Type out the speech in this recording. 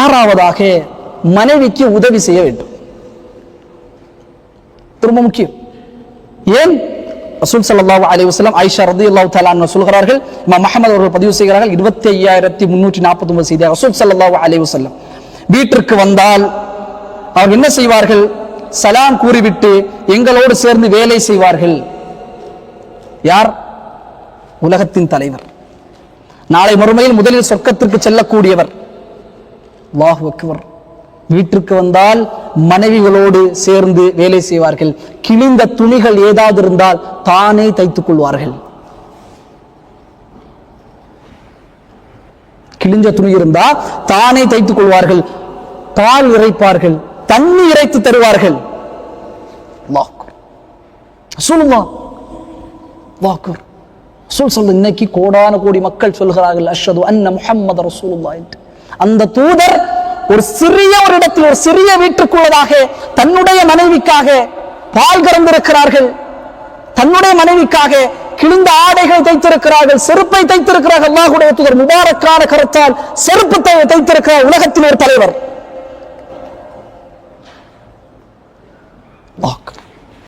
ஆறாவதாக மனைவிக்கு உதவி செய்ய வேண்டும். ரொம்ப முக்கியம். ஏன்? ரசூல் ஸல்லல்லாஹு அலைஹி வஸல்லம் ஆயிஷா ரலியல்லாஹு தஆலா அன்ஹா சொல்கிறார்கள் இமாம் முஹம்மது அவர்கள் பதிவு செய்கிறார்கள் 25349 செய்தி. ரசூல் ஸல்லல்லாஹு அலைஹி வஸல்லம் வீட்டிற்கு வந்தால் அவர் என்ன செய்வார்கள்? சலாம் கூறிவிட்டு எங்களோடு சேர்ந்து வேலை செய்வார்கள். யார்? உலகத்தின் தலைவர். நாளை மறுமையில் முதலில் சொர்க்கத்திற்கு செல்லக்கூடியவர். அல்லாஹ் அக்பர். வீட்டிற்கு வந்தால் மனைவிகளோடு சேர்ந்து வேலை செய்வார்கள். கிழிந்த துணிகள் ஏதாவது இருந்தால் தானே தைத்துக் கொள்வார்கள். கிழிஞ்ச துணி இருந்தால் தானே தைத்துக் கொள்வார்கள். பால் இறைப்பார்கள் தண்ணி இறைத்து தருவார்கள். சொல்லுமா அக்பர். ரசூலுல்லாஹ். அல்லாஹ் இன்னைக்கு கோடான கோடி மக்கள் சொல்கிறார்கள் அஷ்ஹது அன்ன முஹம்மது ரசூலுல்லாஹ் என்று. அந்த தூதர் ஒரு சிறிய ஒரு இடத்தில் ஒரு சிறிய வீட்டுக்குள்ளதாக தன்னுடைய மனைவிக்காக பால் கறந்திருக்கிறார்கள். தன்னுடைய மனைவிக்காக கிழிந்த ஆடைகள் தைத்திருக்கிறார்கள் செருப்பை தைத்திருக்கிறார்கள் அல்லாஹுடைய தூதர் முபாரக்கான கருத்தால் செருப்பு தைத்திருக்கிறார் உலகத்தின் ஒரு தலைவர்.